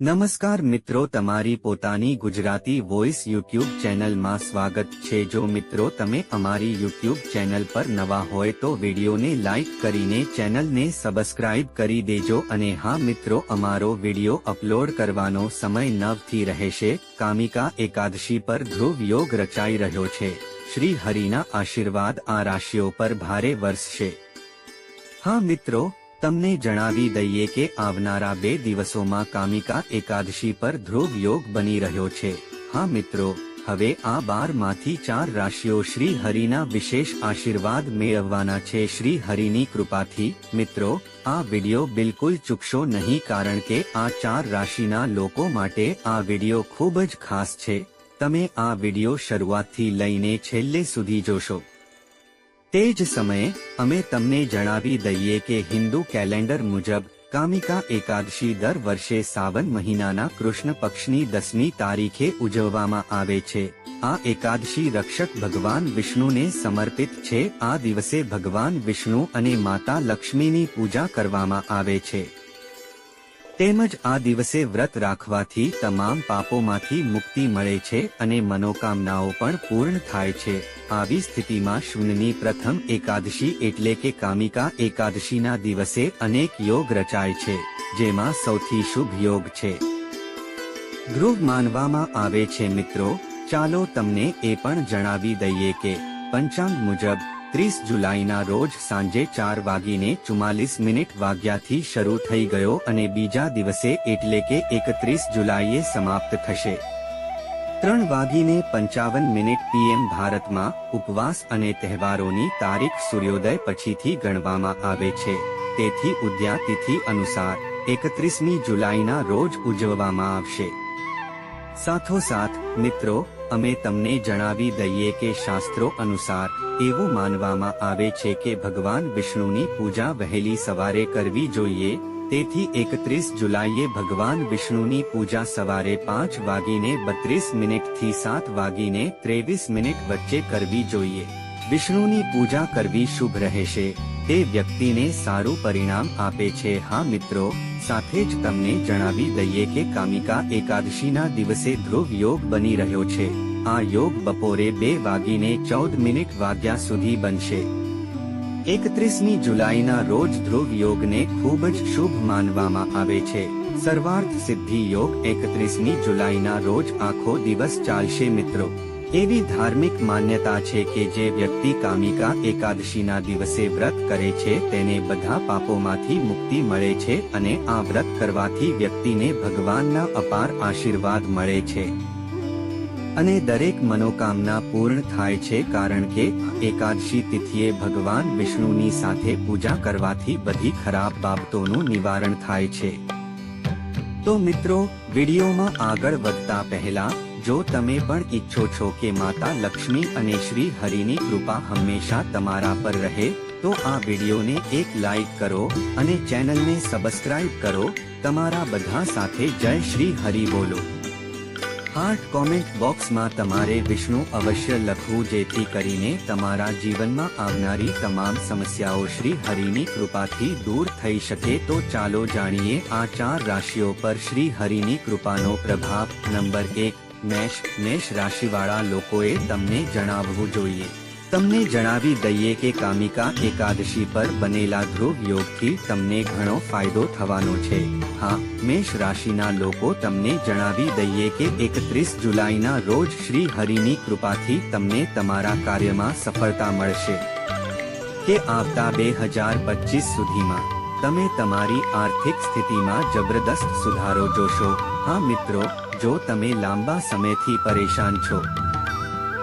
નમસ્કાર મિત્રો, તમારી પોતાની ગુજરાતી વોઇસ યુટ્યુબ ચેનલમાં સ્વાગત છે. જો મિત્રો, તમે અમારી યુટ્યુબ ચેનલ પર નવા હોય તો વિડીયોને લાઇક કરીને ચેનલને સબસ્ક્રાઇબ કરી દેજો અને હા મિત્રો, અમારો વીડિયો અપલોડ કરવાનો સમય નવથી રહેશે. કામિકા એકાદશી પર ધ્રુવ યોગ રચાઈ રહ્યો છે. શ્રી હરિના આશીર્વાદ આ રાશિઓ પર ભારે વર્ષશે હા મિત્રો તમને જણાવી દઈએ કે આવનારા બે દિવસોમાં કામિકા એકાદશી પર ધ્રુવ યોગ બની રહ્યો છે. હા મિત્રો, હવે આ બારમાંથી ચાર રાશિઓ શ્રી હરિના વિશેષ આશીર્વાદ મેળવવાના છે. શ્રી હરિની કૃપાથી, મિત્રો, આ વિડિયો બિલકુલ ચૂકશો નહીં કારણ કે આ ચાર રાશિના લોકો માટે આ વિડિયો ખૂબ જ ખાસ છે. તમે આ વિડિયો શરૂઆતથી લઈને છેલ્લે સુધી જોશો. તે જ સમયે, અમે તમને જણાવી દઈએ કે હિન્દુ કેલેન્ડર મુજબ, કામિકા એકાદશી દર વર્ષે સાવન મહિનાના કૃષ્ણ પક્ષની દસમી તારીખે ઉજવવામાં આવે છે. આ એકાદશી રક્ષક ભગવાન વિષ્ણુને સમર્પિત છે. આ દિવસે ભગવાન વિષ્ણુ અને માતા લક્ષ્મીની પૂજા કરવામાં આવે છે. તેમજ આ દિવસે વ્રત રાખવાથી તમામ પાપોમાંથી મુક્તિ મળે છે અને મનોકામનાઓ પણ પૂર્ણ થાય છે. આવી સ્થિતિમાં શૂન્યની પ્રથમ એકાદશી એટલે કે કામિકા એકાદશીના દિવસે અનેક યોગ રચાય છે, જેમાં સૌથી શુભ યોગ છે. ધ્રુવ માનવામાં આવે છે, મિત્રો, ચાલો તમને એ પણ જણાવી દઈએ કે પંચાંગ મુજબ ત્રીસ જુલાઈના રોજ સાંજે ચાર વાગીને ચુમ્માલીસ મિનિટ વાગ્યાથી શરૂ થઈ ગયો અને બીજા દિવસે એટલે કે એકત્રીસ જુલાઈએ સમાપ્ત થશે. ત્રણ વાગીને પંચાવન મિનિટ પીએમ ભારતમાં ઉપવાસ અને તહેવારોની તારીખ સૂર્યોદય પછીથી ગણવામાં આવે છે. તેથી ઉદ્યા તિથિ અનુસાર એકત્રીસમી જુલાઈના રોજ ઉજવવામાં આવશે. સાથોસાથ મિત્રો અમે તમને જણાવી દઈએ કે શાસ્ત્રો અનુસાર એવું માનવામાં આવે છે કે ભગવાન વિષ્ણુની પૂજા વહેલી સવારે કરવી જોઈએ, તેથી એકત્રીસ જુલાઈએ ભગવાન વિષ્ણુની પૂજા સવારે પાંચ વાગીને બત્રીસ મિનિટથી સાત વાગીને ત્રેવીસ મિનિટ વચ્ચે કરવી જોઈએ. વિષ્ણુની પૂજા કરવી શુભ રહેશે. તે વ્યક્તિને સારું પરિણામ આપે છે. હા મિત્રો, સાથે જ તમને જણાવી દઈએ કે કામિકા એકાદશીના દિવસે ધ્રુવ યોગ બની રહ્યો છે. આ યોગ બપોરે બે વાગીને ચૌદ મિનિટ વાગ્યા સુધી બનશે. એકત્રીસમી જુલાઈના રોજ ધ્રુવ યોગને ખૂબ જ શુભ માનવામાં આવે છે. સર્વાર્થ સિદ્ધિ યોગ એકત્રીસમી જુલાઈના રોજ આખો દિવસ ચાલશે મિત્રો. એવી ધાર્મિક માન્યતા છે કે જે વ્યક્તિ કામિકા એકાદશીના દિવસે વ્રત કરે છે, તેને બધા પાપોમાંથી મુક્તિ મળે છે અને આ વ્રત કરવાથી વ્યક્તિને ભગવાનના અપાર આશીર્વાદ મળે છે. અને દરેક મનોકામના પૂર્ણ થાય છે કારણ કે એકાદશી તિથિએ ભગવાન વિષ્ણુની સાથે પૂજા કરવાથી બધી ખરાબ બાબતોનું નિવારણ થાય છે. તો મિત્રો, વિડીયોમાં આગળ વધતા પહેલા જો તમે પણ ઈચ્છો છો કે માતા લક્ષ્મી અને શ્રી હરિની કૃપા હંમેશા તમારા પર રહે, તો આ વિડીયોને એક લાઈક કરો અને ચેનલને સબસ્ક્રાઇબ કરો. તમારા બધા સાથે જય શ્રી હરિ બોલો. હાર્ટ કોમેન્ટ બોક્સમાં તમારે વિષ્ણુ અવશ્ય લખવું જેથી કરીને તમારા જીવનમાં આવનારી તમામ સમસ્યાઓ શ્રી હરિની કૃપાથી દૂર થઈ શકે. તો ચાલો જાણીએ આ ચાર રાશિઓ પર શ્રી હરિની કૃપાનો પ્રભાવ. નંબર એક મેષ મેષ રાશિવાળા લોકોએ તમને જણાવવું જોઈએ. તમને જણાવી દઈએ કે કામિકા એકાદશી પર બનેલા ધ્રુવ યોગથી તમને ઘણો ફાયદો થવાનો છે. હા, મેષ રાશિના લોકો તમને જણાવી દઈએ કે એકત્રીસ જુલાઈના રોજ શ્રી હરિની કૃપાથી તમને તમારા કાર્યમાં સફળતા મળશે. કે આવતા બે હજાર પચીસ સુધીમાં. તમે તમારી આર્થિક સ્થિતિમાં જબરદસ્ત સુધારો જોશો. હા મિત્રો જો તમે લાંબા સમયથી પરેશાન છો.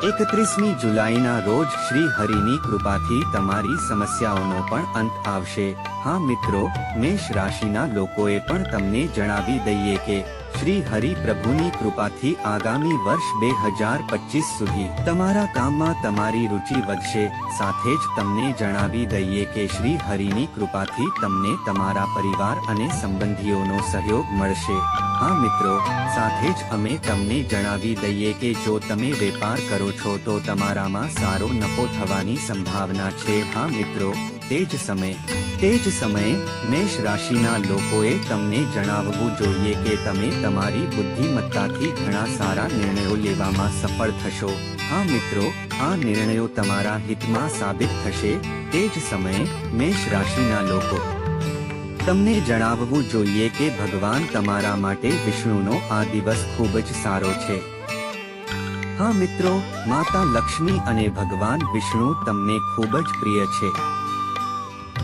એકત્રીસમી જુલાઈના રોજ શ્રી હરિની કૃપાથી તમારી સમસ્યાઓનો પણ અંત આવશે. હા મિત્રો, મેષ રાશિના લોકોએ પણ તમને જણાવી દઈએ કે શ્રી હરિ પ્રભુની કૃપાથી આગામી વર્ષ બે હજાર પચીસ સુધી તમારા કામમાં તમારી રુચિ વધશે. સાથે જ તમને જણાવી દઈએ કે શ્રી હરિની કૃપાથી તમને તમારા પરિવાર અને સંબંધીઓનો સહયોગ મળશે. હા મિત્રો, સાથે જ અમે તમને જણાવી દઈએ કે જો તમે વેપાર કરો છો તો તમારામાં સારો નફો થવાની સંભાવના છે. હા મિત્રો તે જ સમયે, તે જ સમયે મેષ રાશિના લોકોએ તમને જણાવવું જોઈએ કે તમે તમારી બુદ્ધિમત્તાથી ઘણા સારા નિર્ણયો લેવામાં સફળ થશો. હા મિત્રો, આ નિર્ણયો તમારા હિતમાં સાબિત થશે. તે જ સમયે મેષ રાશિના લોકો, તમને જણાવવું જોઈએ કે ભગવાન તમારા માટે વિષ્ણુનો આ દિવસ ખૂબ જ સારો છે. હા મિત્રો, માતા લક્ષ્મી અને ભગવાન વિષ્ણુ તમને ખૂબ જ પ્રિય છે.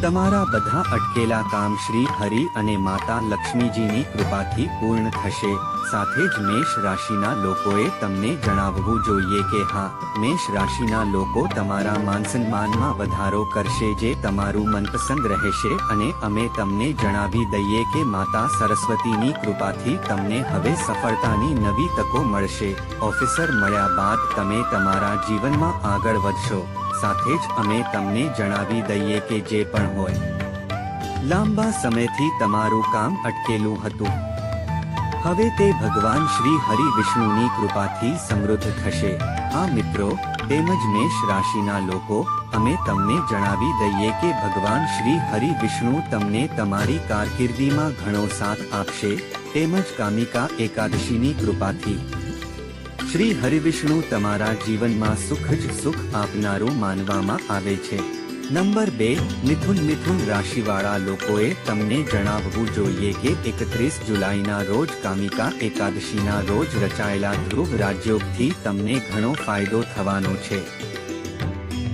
તમારા બધા અટકેલા કામ શ્રી હરિ અને માતા લક્ષ્મીજીની કૃપાથી પૂર્ણ થશે. સાથે જ મેષ રાશિના લોકોએ તમને જણાવવું જોઈએ કે હા, મેષ રાશિના લોકો તમારા માન સન્માનમાં વધારો કરશે જે તમારું મનપસંદ રહેશે અને અમે તમને જણાવી દઈએ કે માતા સરસ્વતીની કૃપાથી તમને હવે સફળતાની નવી તકો મળશે. ઓફિસર મળ્યા બાદ તમે તમારા જીવનમાં આગળ વધશો. સાથે જ અમે તમને જણાવી દઈએ કે જે પણ હોય. લાંબા સમયથી તમારું કામ અટકેલું હતું. હવે તે ભગવાન શ્રી હરિ વિષ્ણુની કૃપાથી સમૃદ્ધ થશે. આ મિત્રો, તેમજ મેષ રાશિના લોકો, અમે તમને જણાવી દઈએ કે ભગવાન શ્રી હરિ વિષ્ણુ તમને તમારી કારકિર્દીમાં ઘણો સાથ આપશે, તેમજ કામિકા એકાદશીની કૃપાથી. શ્રી હરિવિષ્ણુ તમારા જીવનમાં સુખ જ સુખ આપનારું માનવામાં આવે છે. નંબર બે, મિથુન મિથુન રાશિવાળા લોકોએ તમને જણાવવું જોઈએ કે એકત્રીસ જુલાઈના રોજ કામિકા એકાદશીના રોજ રચાયેલા ધ્રુવ રાજયોગથી તમને ઘણો ફાયદો થવાનો છે.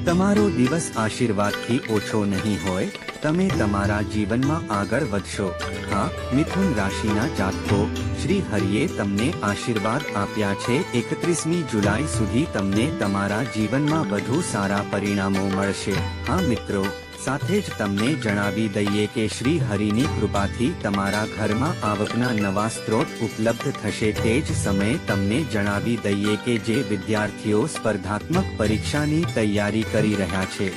તમારો દિવસ આશીર્વાદથી ઓછો નહીં હોય, તમે તમારા જીવનમાં આગળ વધશો. હા, મિથુન રાશિના જાતકો, શ્રી હરિએ તમને આશીર્વાદ આપ્યા છે. એકત્રીસમી જુલાઈ સુધી તમને તમારા જીવનમાં વધુ સારા પરિણામો મળશે. હા મિત્રો. સાથે જ તમને જણાવી દઈએ કે શ્રી હરિની કૃપાથી તમારા ઘરમાં આવકના નવા સ્ત્રોત ઉપલબ્ધ થશે તે જ સમયે તમને જણાવી દઈએ કે જે વિદ્યાર્થીઓ સ્પર્ધાત્મક પરીક્ષાની તૈયારી કરી રહ્યા છે.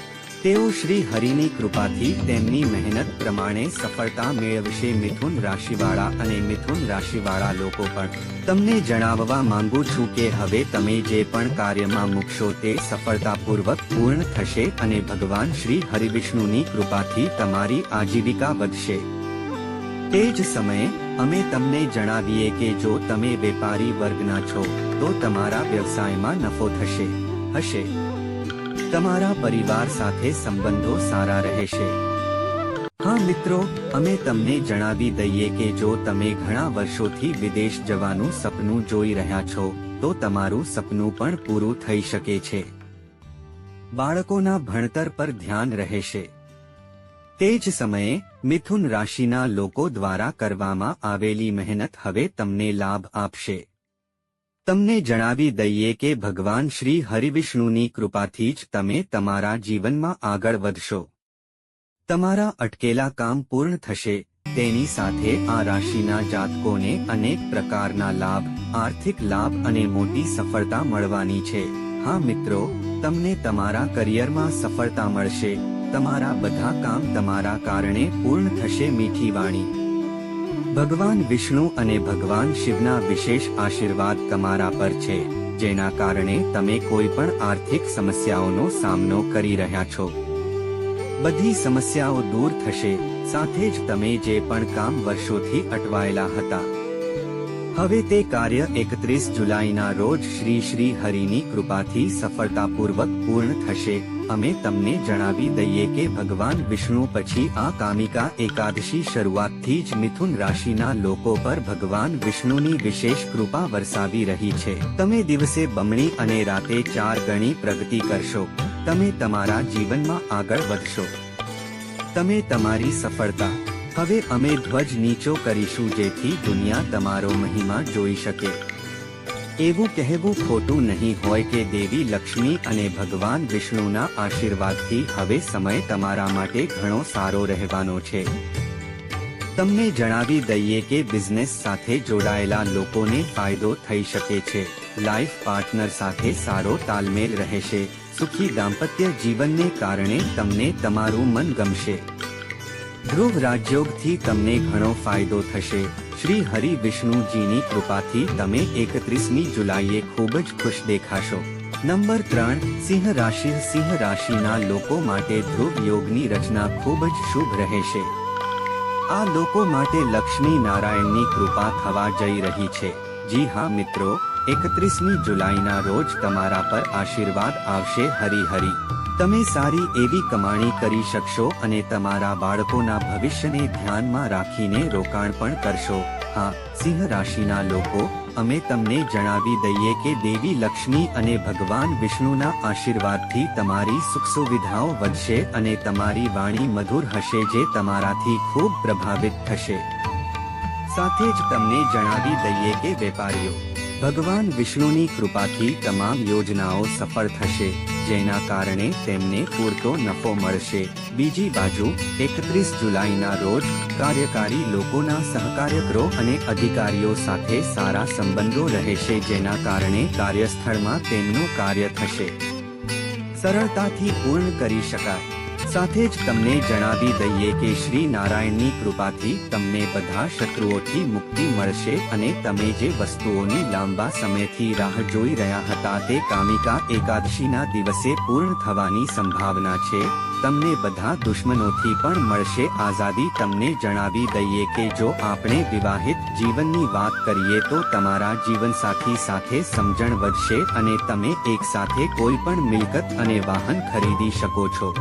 તેઓ શ્રી હરિની કૃપાથી તેમની મહેનત પ્રમાણે સફળતા મેળવશે મિથુન રાશિવાળા અને મિથુન રાશિવાળા લોકો પણ. તમને જણાવવા માંગુ છું કે હવે તમે જે પણ કાર્યમાં મૂકશો તે સફળતાપૂર્વક પૂર્ણ થશે અને ભગવાન શ્રી હરિવિષ્ણુની કૃપાથી તમારી આજીવિકા વધશે. તે જ સમયે, અમે તમને જણાવીએ કે જો તમે વેપારી વર્ગના છો, તો તમારા વ્યવસાયમાં નફો થશે, હશે. તમારા પરિવાર સાથે સંબંધો સારા રહેશે. હા મિત્રો, અમે તમને જણાવી દઈએ કે જો તમે ઘણા વર્ષોથી વિદેશ જવાનું સપનું જોઈ રહ્યા છો, તો તમારું સપનું પણ પૂરું થઈ શકે છે. બાળકોના ભણતર પર ધ્યાન રહેશે. તે જ સમયે, મિથુન રાશિના લોકો દ્વારા કરવામાં આવેલી મહેનત હવે તમને લાભ આપશે. તમને જણાવી દઈએ કે ભગવાન શ્રી હરિવિષ્ણુની કૃપાથી જ તમે તમારા જીવનમાં આગળ વધશો. તમારા અટકેલા કામ પૂર્ણ થશે, તેની સાથે આ રાશિના જાતકોને અનેક પ્રકારના લાભ, આર્થિક લાભ અને મોટી સફળતા મળવાની છે. હા મિત્રો, તમને તમારા કરિયરમાં સફળતા મળશે, તમારા બધા કામ તમારા કારણે પૂર્ણ થશે મીઠી વાણી. ભગવાન વિષ્ણુ અને ભગવાન શિવના વિશેષ આશીર્વાદ તમારા પર છે, જેના કારણે તમે કોઈ પણ આર્થિક સમસ્યાઓનો સામનો કરી રહ્યા છો. બધી સમસ્યાઓ દૂર થશે, સાથે જ તમે જે પણ કામ વર્ષોથી અટવાયેલા હતા. હવે તે કાર્ય એકત્રીસ જુલાઈના રોજ શ્રી શ્રી હરિની કૃપાથી સફળતાપૂર્વક પૂર્ણ થશે. અમે તમને જણાવી દઈએ કે ભગવાન વિષ્ણુ પછી આ કામિકા એકાદશી શરૂઆતથી જ મિથુન રાશિના લોકો પર ભગવાન વિષ્ણુની વિશેષ કૃપા વરસાવી રહી છે. તમે દિવસે બમણી અને રાતે ચાર ગણી પ્રગતિ કરશો. તમે તમારા જીવનમાં આગળ વધશો. તમે તમારી સફળતા. હવે અમે ધ્વજ નીચો કરીશું જેથી દુનિયા તમારો મહિમા જોઈ શકે. એવું કહેવું ખોટું નહીં હોય કે દેવી લક્ષ્મી અને ભગવાન વિષ્ણુના આશીર્વાદથી હવે સમય તમારા માટે ઘણો સારો રહેવાનો છે. તમને જણાવી દઈએ કે બિઝનેસ સાથે જોડાયેલા લોકોને ફાયદો થઈ શકે છે. લાઈફ પાર્ટનર સાથે સારો તાલમેલ રહેશે. સુખી દાંપત્ય જીવનને કારણે તમને તમારું મન ગમશે. ધ્રુવ રાજયોગથી તમને ઘણો ફાયદો થશે. શ્રી હરિ વિષ્ણુજીની કૃપાથી તમે એકત્રીસમી જુલાઈએ ખૂબ જ ખુશ દેખાશો. નંબર ત્રણ, સિંહ રાશિ, સિંહ રાશિના લોકો માટે ધ્રુવ યોગની રચના ખૂબ જ શુભ રહેશે. આ લોકો માટે લક્ષ્મી નારાયણની કૃપા થવા જઈ રહી છે. જી હા મિત્રો, એકત્રીસમી જુલાઈના રોજ તમારા પર આશીર્વાદ આવશે હરી હરી. તમે સારી એવી કમાણી કરી શકશો અને તમારા બાળકોના ભવિષ્યને ધ્યાનમાં રાખીને રોકાણ પણ કરશો. હા, સિંહ રાશિના લોકો, અમે તમને જણાવી દઈએ કે દેવી લક્ષ્મી અને ભગવાન વિષ્ણુના આશીર્વાદથી તમારી સુખ સુવિધાઓ વધશે અને તમારી વાણી મધુર હશે જે તમારાથી ખૂબ પ્રભાવિત થશે. સાથે જ તમને જણાવી દઈએ કે વેપારીઓ ભગવાન વિષ્ણુની કૃપાથી તમામ યોજનાઓ સફળ થશે, જેના કારણે તેમને પૂરતો નફો મળશે. બીજી બાજુ, એકત્રીસ જુલાઈના રોજ કાર્યકારી લોકોના સહકાર્યકરો અને અધિકારીઓ સાથે સારા સંબંધો રહેશે, જેના કારણે કાર્યસ્થળમાં તેમનું કાર્ય થશે. સરળતાથી પૂર્ણ કરી શકાય. સાથે જ તમને જણાવી દઈએ કે શ્રી નારાયણની કૃપાથી તમને બધા શત્રુઓથી મુક્તિ મળશે અને તમે જે વસ્તુઓની લાંબા સમયથી રાહ જોઈ રહ્યા હતા તે કામિકા એકાદશીના દિવસે પૂર્ણ થવાની સંભાવના છે. તમને બધા દુશ્મનોથી પણ મળશે આઝાદી. તમને જણાવી દઈએ કે જો આપણે વિવાહિત જીવનની વાત કરીએ તો તમારા જીવનસાથી સાથે સમજણ વધશે અને તમે એકસાથે કોઈ પણ મિલકત અને વાહન ખરીદી શકો છો.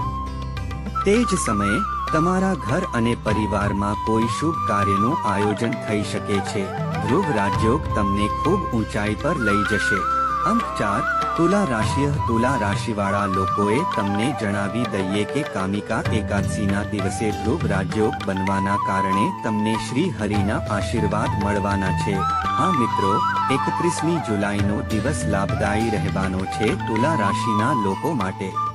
તે જ સમયે તમારા ઘર અને પરિવારમાં કોઈ શુભ કાર્યનું આયોજન થઈ શકે છે. ધ્રુવ રાજયોગ તમને ખૂબ ઊંચાઈ પર લઈ જશે. અંક ચાર, તુલા રાશિય તુલા રાશિવાળા લોકોએ તમને જણાવી દઈએ કે કામિકા એકાદશીના દિવસે ધ્રુવ રાજયોગ બનવાના કારણે તમને શ્રી હરિના આશીર્વાદ મળવાના છે. હા મિત્રો, એકત્રીસમી જુલાઈનો દિવસ લાભદાયી રહેવાનો છે તુલા રાશિના લોકો માટે.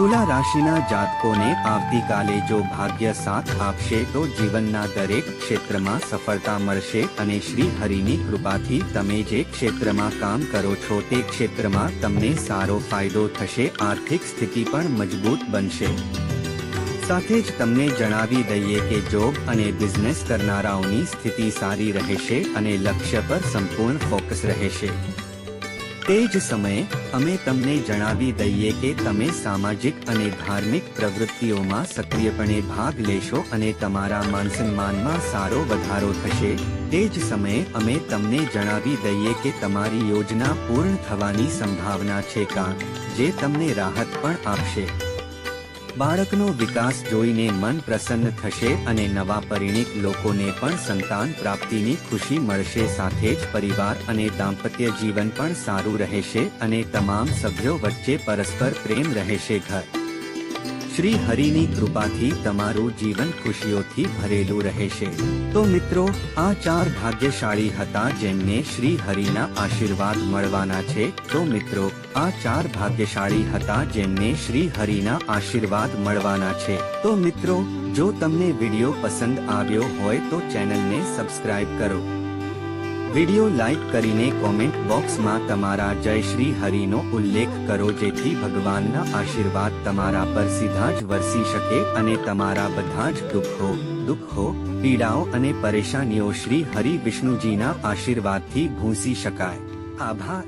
તુલા રાશિના જાતકોને આવતીકાલે જો ભાગ્ય સાથ આપશે તો જીવનના દરેક ક્ષેત્રમાં સફળતા મળશે અને શ્રી હરિની કૃપાથી તમે જે ક્ષેત્રમાં કામ કરો છો તે ક્ષેત્રમાં તમને સારો ફાયદો થશે, આર્થિક સ્થિતિ પણ મજબૂત બનશે. સાથે જ તમને જણાવી દઈએ કે જોબ અને બિઝનેસ કરનારાઓની સ્થિતિ સારી રહેશે અને લક્ષ્ય પર સંપૂર્ણ ફોકસ રહેશે. તે જ સમયે અમે તમને જણાવી દઈએ કે તમે સામાજિક અને ધાર્મિક પ્રવૃત્તિઓમાં સક્રિયપણે ભાગ લેશો અને તમારા માન સન્માનમાં સારો વધારો થશે. તે જ સમયે અમે તમને જણાવી દઈએ કે તમારી યોજના પૂર્ણ થવાની સંભાવના છે કાં, જે તમને રાહત પણ આપશે. બાળકનો વિકાસ જોઈને મન પ્રસન્ન થશે અને નવા પરિણીત લોકોને પણ સંતાન પ્રાપ્તિની ખુશી મળશે. સાથે જ પરિવાર અને દાંપત્ય જીવન પણ સારું રહેશે અને તમામ સભ્યો વચ્ચે પરસ્પર પ્રેમ રહેશે. ઘર શ્રી હરિની કૃપાથી તમારું જીવન ખુશીઓથી ભરેલું રહેશે. તો મિત્રો, આ ચાર ભાગ્યશાળી હતા જેમને શ્રી હરિના આશીર્વાદ મળવાના છે. તો મિત્રો, આ ચાર ભાગ્યશાળી હતા જેમને શ્રી હરિના આશીર્વાદ મળવાના છે. તો મિત્રો, જો તમને વીડિયો પસંદ આવ્યો હોય તો ચેનલને સબસ્ક્રાઇબ કરો. વિડિયો લાઈક કરીને કોમેન્ટ બોક્સમાં તમારા જય શ્રી હરિનો ઉલ્લેખ કરો જેથી ભગવાનના આશીર્વાદ તમારા પર સીધા જ વરસી શકે અને તમારા બધા જ દુઃખો દુઃખો, પીડાઓ અને પરેશાનીઓ શ્રી હરિ વિષ્ણુજીના આશીર્વાદથી ભૂંસી શકાય. આભાર.